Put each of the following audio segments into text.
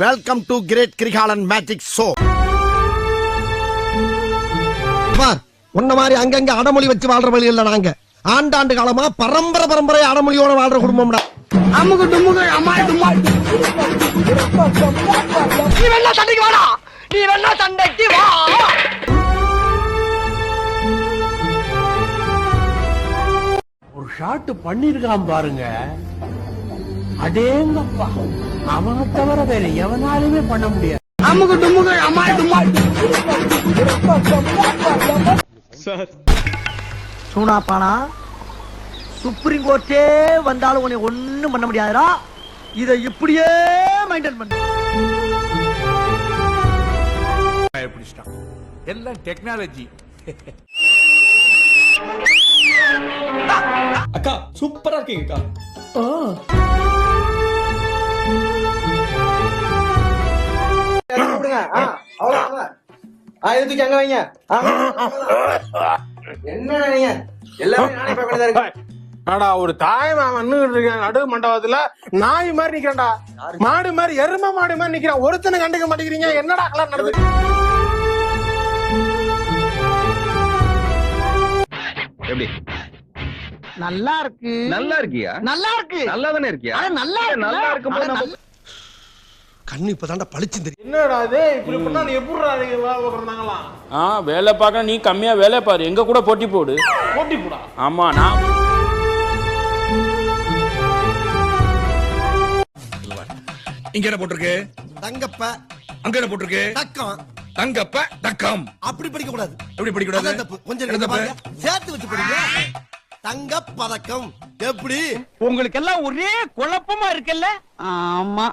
Welcome to great Kirikalan magic show பார் உன்ன மாதிரி அங்கங்க அடமொழி வச்சு வாழ்ற வழி இல்ல நாங்க. ஆண்டாண்டு காலமா பரம்பரை பரம்பரை அடமொழியோட வாழ்ற குடும்பம்டா. அமுகு டுமுகு அம்மாள் டும்மாள் நீ வேணா சண்டைக்கு வாடா. நீ வேணா சண்டைக்கு வா. ஒரு ஷாட் பண்ணிருக்கான் பாருங்க. அடேங்கப்பா. அவனை தவிர வேற எவனாலுமே பண்ண முடியாது. அமுகு டுமுகு அம்மாள் டும்மாள் சூனாப்பானா சுப்ரீம் கோர்ட்டே வந்தாலும் உன்னை ஒண்ணும் பண்ண முடியாதுடா. இதை இப்படியே மெயின்டைன் பண்ணு. எல்லாம் டெக்னாலஜி அக்கா சூப்பரா இருக்கீங்க அக்கா ஆடா ஒரு தாய் மாமன் இருக்கேன் நடு மண்டபத்துல. நாய் மாதிரி நிக்கிறான்டா. மாடு மாதிரி எருமை மாடு மாதிரி நிக்கிறான். ஒருத்தனை கண்டுக்க மாட்டேங்கிறீங்க. என்னடா கலர் நடந்து எப்படி? நல்லா இருக்கு. நல்லா இருக்கியா? நல்லா இருக்கு. நல்லா தானே இருக்கியா? அட நல்லா இருக்கு நல்லா இருக்கும்போது நம்ம கண்ணு இப்பதான்டா பளிச்சு தெரியும் என்னடா இது? இப்படி பண்ணா நீ எப்படிடா நீங்க வேலை பார்க்கறாங்களாம் ஆ வேலை பார்க்க நீ கம்மியா வேலை பாரு. எங்க கூட போட்டி போடு. போட்டி போடா. ஆமா நான் இங்க என்ன போட்டிருக்கு? தங்கப்ப. அங்க என்ன போட்டிருக்கு? தக்கம். தங்கப்ப தக்கம். அப்படி படிக்க கூடாது எப்படி அதான் தப்பு. கொஞ்சம் என்ன தப்பு? பாருங்க. சேர்த்து வச்சு படிங்க. தங்க பதக்கம். எப்படி? உங்களுக்கு எல்லாம் ஒரே குழப்பமா இருக்குல்ல? ஆமா.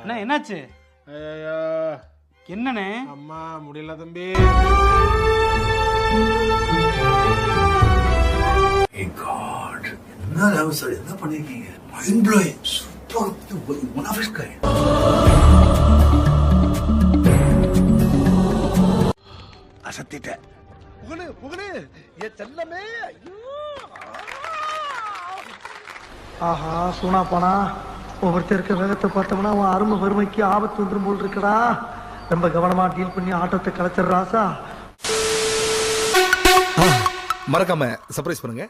அண்ணா என்னாச்சு? ஐயோ என்னண்ணே? அம்மா முடியல தம்பி. அசத்திட்ட புகழு புகழு என் செல்லமே. ஐயோ. ஆஹா சூனாப்பானா ஒவ்வொருத்தர் இருக்க வேகத்தை பார்த்தோம்னா அவன் அருமை வறுமைக்கு ஆபத்து வந்துரும் போல் இருக்கடா. ரொம்ப கவனமா டீல் பண்ணி ஆட்டத்தை கலைச்சிடுறாசா மறக்காம சர்ப்ரைஸ் பண்ணுங்க.